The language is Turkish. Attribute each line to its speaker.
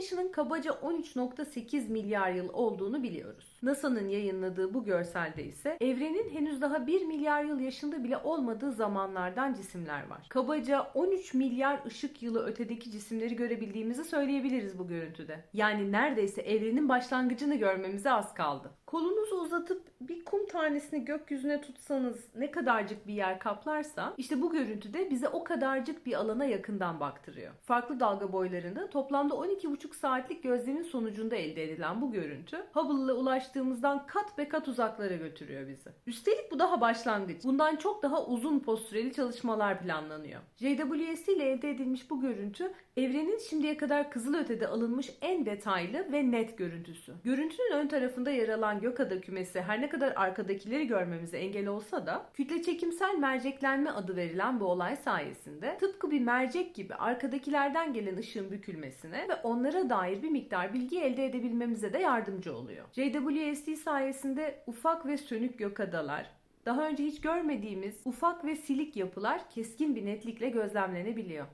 Speaker 1: yaşının kabaca 13.8 milyar yıl olduğunu biliyoruz. NASA'nın yayınladığı bu görselde ise evrenin henüz daha 1 milyar yıl yaşında bile olmadığı zamanlardan cisimler var. Kabaca 13 milyar ışık yılı ötedeki cisimleri görebildiğimizi söyleyebiliriz bu görüntüde. Yani neredeyse evrenin başlangıcını görmemize az kaldı. Kolunuzu uzatıp bir kum tanesini gökyüzüne tutsanız ne kadarcık bir yer kaplarsa işte bu görüntüde bize o kadarcık bir alana yakından baktırıyor. Farklı dalga boylarında toplamda 12,5 saatlik gözlemin sonucunda elde edilen bu görüntü Hubble'la ulaştığımızdan kat be kat uzaklara götürüyor bizi. Üstelik bu daha başlangıç. Bundan çok daha uzun postüreli çalışmalar planlanıyor. JWST ile elde edilmiş bu görüntü evrenin şimdiye kadar kızılötede alınmış en detaylı ve net görüntüsü. Görüntünün ön tarafında yer alan gökada kümesi her ne kadar arkadakileri görmemize engel olsa da kütle çekimsel merceklenme adı verilen bu olay sayesinde tıpkı bir mercek gibi arkadakilerden gelen ışığın bükülmesine ve onlara dair bir miktar bilgi elde edebilmemize de yardımcı oluyor. JWST sayesinde ufak ve sönük gökadalar, daha önce hiç görmediğimiz ufak ve silik yapılar keskin bir netlikle gözlemlenebiliyor.